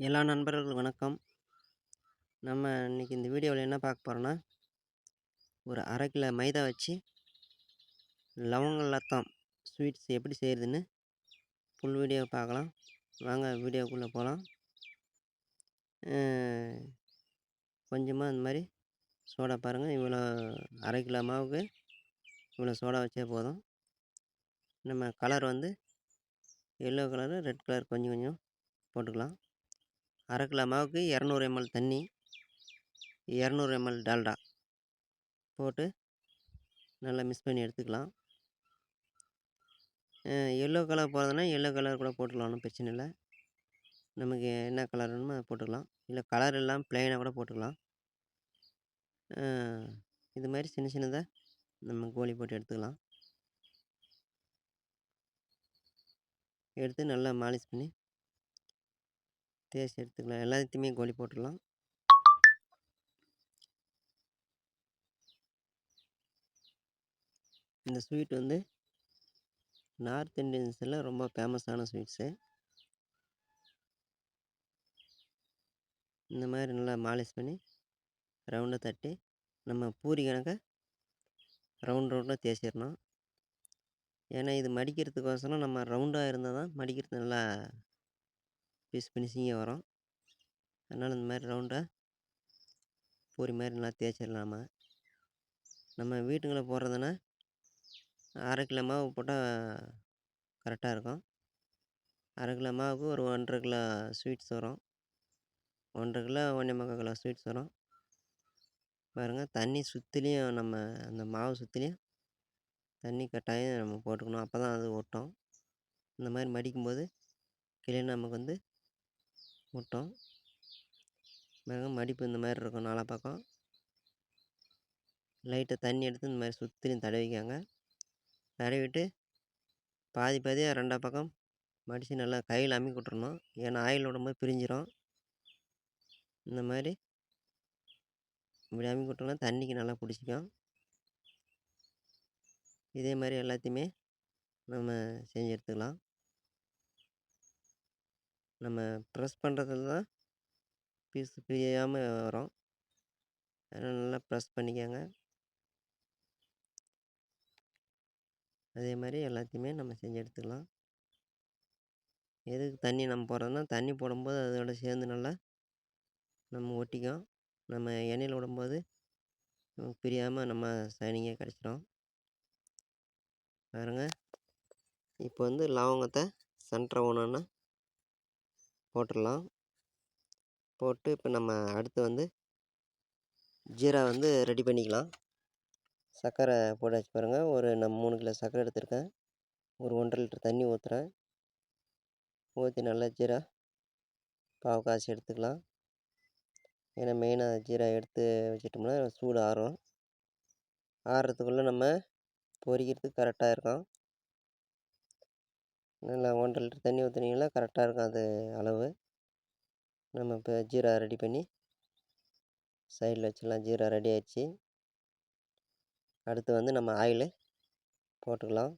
எல்லா நண்பர்களுக்கும் வணக்கம். நம்ம இன்றைக்கி இந்த வீடியோவில் என்ன பார்க்க போகிறோன்னா ஒரு அரை கிலோ மைதா வச்சு லவங்க லத்தாம் ஸ்வீட்ஸ் எப்படி செய்கிறதுன்னு ஃபுல் வீடியோ பார்க்கலாம். வாங்க வீடியோக்குள்ளே போகலாம் கொஞ்சமாக இந்த மாதிரி சோடா பாருங்கள் இவ்வளோ அரை கிலோ மாவுக்கு இவ்வளோ சோடா வச்சே போதும். நம்ம கலர் வந்து எல்லோ கலரு ரெட் கலர் கொஞ்சம் கொஞ்சம் போட்டுக்கலாம். அரை கிலோ மாவுக்கு இரநூறு எம்எல் தண்ணி இரநூறு எம்எல் டால்டா போட்டு நல்லா மிக்ஸ் பண்ணி எடுத்துக்கலாம். எல்லோ கலர் போகிறதுனா எல்லோ கலர் கூட போட்டுக்கலாம் ஒன்றும் பிரச்சனை இல்லை. நமக்கு என்ன கலர் வேணுமோ அதை போட்டுக்கலாம். இல்லை கலர் இல்லாமல் ப்ளைனாக கூட போட்டுக்கலாம். இது மாதிரி சின்ன சின்னதாக நம்ம கோழி போட்டு எடுத்துக்கலாம். எடுத்து நல்லா மாலிஷ் பண்ணி டேஸ்ட் எடுத்துக்கலாம். எல்லாத்தையுமே கோழி போட்டுடலாம். இந்த ஸ்வீட் வந்து நார்த் இண்டியன்ஸில் ரொம்ப ஃபேமஸான ஸ்வீட்ஸு. இந்த மாதிரி நல்லா மாலிஷ் பண்ணி ரவுண்டாக தட்டி நம்ம பூரி கணக்க ரவுண்ட் ரவுண்டாக தேய்ச்சிடணும் ஏன்னா இது மடிக்கிறதுக்கோசரம் நம்ம ரவுண்டாக இருந்தால் தான் மடிக்கிறது நல்லா பீஸ் ஃபினிஷிங்கே வரும் அதனால் இந்த மாதிரி ரவுண்டாக பூரி மாதிரி நல்லா தேய்ச்சிடலாமா நம்ம வீட்டுங்களை போடுறதுன்னா அரை கிலோ மாவு போட்டால் கரெக்டாக இருக்கும். அரை கிலோ மாவுக்கு ஒரு ஒன்றரை கிலோ ஸ்வீட்ஸ் வரும். ஒன்றரை கிலோ ஒன்றே முக்கால் கிலோ ஸ்வீட்ஸ் வரும். பாருங்கள் தண்ணி சுற்றிலையும் நம்ம அந்த மாவு சுற்றிலையும் தண்ணி கட்டாயம் நம்ம போட்டுக்கணும். அப்போ தான் அது ஒட்டும். இந்த மாதிரி மடிக்கும்போது கிளி நமக்கு வந்து முட்டும். பாருங்க மடிப்பு இந்த மாதிரி இருக்கும் நாலா பக்கம். லைட்டாக தண்ணி எடுத்து இந்த மாதிரி சுற்றிலும் தடவிக்காங்க தடவிட்டு பாதி பாதியாக ரெண்டா பக்கம் மடித்து நல்லா கையில் அமுக்கி விட்றணும் ஏன்னா ஆயில் உடம்பு பிரிஞ்சிடும் இந்த மாதிரி இப்படி அமுக்கி விட்டோம்னா தண்ணிக்கு நல்லா பிடிச்சிக்கும். இதே மாதிரி எல்லாத்தையுமே நம்ம செஞ்சு எடுத்துக்கலாம். நம்ம ப்ரெஸ் பண்ணுறதுல தான் பீஸ் பிரியாமல் வரும் அதனால் நல்லா ப்ரெஸ் பண்ணிக்கோங்க. அதே மாதிரி எல்லாத்தையுமே நம்ம செஞ்சு எடுத்துக்கலாம். எதுக்கு தண்ணி நம்ம போடுறதுனா தண்ணி போடும்போது அதோட சேர்ந்து நல்லா நம்ம ஒட்டிக்கும். நம்ம எண்ணெயில் விடும்போது பிரியாமல் நம்ம சைனிங்காக கிடச்சிடும். பாருங்கள் இப்போ வந்து லவங்கத்தை சென்டரை ஒன்றுன்னா போட்டுடலாம் போட்டு இப்போ நம்ம அடுத்து வந்து ஜீரா வந்து ரெடி பண்ணிக்கலாம். சர்க்கரை போட்டாச்சு பாருங்கள் ஒரு நம்ம மூணு கிலோ சர்க்கரை எடுத்திருக்கேன். ஒரு ஒன்றரை லிட்டர் தண்ணி ஊற்றுறேன் ஊற்றி நல்லா ஜீரா பாவு காய்ச்சி எடுத்துக்கலாம். ஏன்னா மெயினாக ஜீரா எடுத்து வச்சிட்டோம்னா சூடு ஆறும். ஆறுறதுக்குள்ளே நம்ம பொரிக்கிறதுக்கு கரெக்டாக இருக்கும். நல்லா ஒன்றரை லிட்டர் தண்ணி ஊற்றுனீங்களா கரெக்டாக இருக்கும் அது அளவு. நம்ம இப்போ ஜீரா ரெடி பண்ணி சைடில் வச்சிடலாம். ஜீரா ரெடி ஆயிடுச்சு. அடுத்து வந்து நம்ம ஆயில் போட்டுக்கலாம்.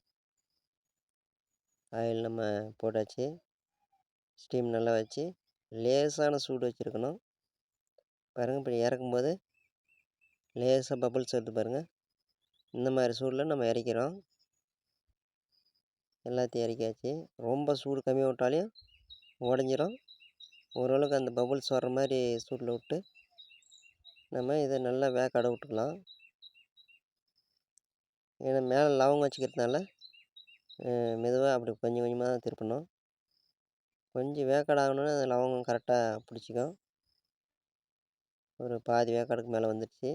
ஆயில் நம்ம போட்டாச்சு. ஸ்டீம் நல்லா வச்சு லேசான சூடு வச்சுருக்கணும். பாருங்கள் இப்படி இறக்கும்போது லேசாக பபுள்ஸ் வருது பாருங்கள் இந்த மாதிரி சூடில் நம்ம இறக்கிறோம். எல்லாத்தையும் இறக்கியாச்சு. ரொம்ப சூடு கம்மியாக விட்டாலையும் உடஞ்சிரும். ஓரளவுக்கு அந்த பபுள்ஸ் வர்ற மாதிரி சூடில் விட்டு நம்ம இதை நல்லா வேக்காட விட்டுக்கலாம். ஏன்னா மேலே லவங்கம் வச்சுக்கிறதுனால மெதுவாக அப்படி கொஞ்சம் கொஞ்சமாக தான் திருப்பணும். கொஞ்சம் வேக்காடு ஆகணுன்னா அந்த லவங்கம் கரெக்டாக பிடிச்சிக்கும். ஒரு பாதி வேக்காடுக்கு மேலே வந்துடுச்சு.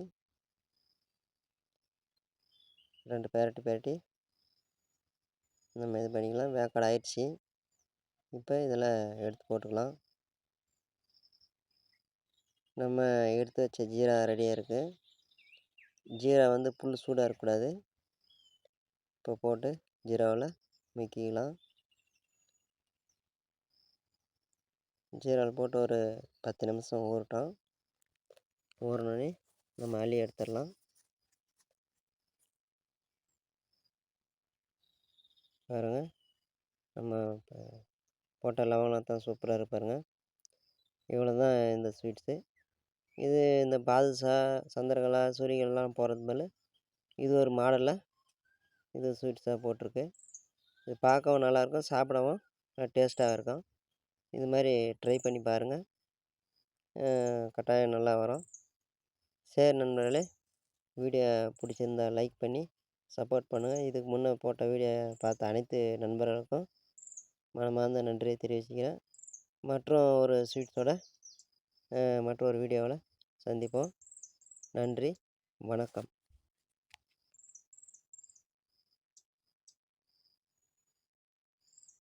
ரெண்டு பேரட்டி பேரட்டி. நம்ம இது பண்ணிக்கலாம். வேக்காடு ஆயிடுச்சு. இப்போ இதில் எடுத்து போட்டுக்கலாம். நம்ம எடுத்து வச்ச ஜீரா ரெடியாக இருக்குது ஜீரா வந்து புல் சூடாக இருக்கக்கூடாது. இப்போ போட்டு ஜீராவில் முக்கிக்கலாம். ஜீராவில் போட்டு ஒரு பத்து நிமிஷம் ஊறட்டும். ஊறினோடனே நம்ம அள்ளி எடுத்துடலாம். பாருங்கள் நம்ம போட்ட லவங்கம் தான் சூப்பராக இருப்பாருங்க இவ்வளோ தான் இந்த ஸ்வீட்ஸு இது இந்த பாதுஷா சந்திரகலா சூரியகலாம் போடுறது மேலே இது ஒரு மாடலில் இது ஸ்வீட்ஸாக போட்டிருக்கு. இது பார்க்கவும் நல்லாயிருக்கும் சாப்பிடவும் டேஸ்ட்டாக இருக்கும். இது மாதிரி ட்ரை பண்ணி பாருங்கள் கட்டாயம் நல்லா வரும். சரி நண்பர்களே வீடியோ பிடிச்சிருந்தா லைக் பண்ணி சப்போர்ட் பண்ணுங்கள் இதுக்கு முன்னே போட்ட வீடியோ பார்த்த அனைத்து நண்பர்களுக்கும் மனமார்ந்த நன்றியை தெரிவிச்சுக்கிறேன். மற்றும் ஒரு ஸ்வீட்ஸோட மற்றொரு வீடியோவில் சந்திப்போம். நன்றி. வணக்கம்.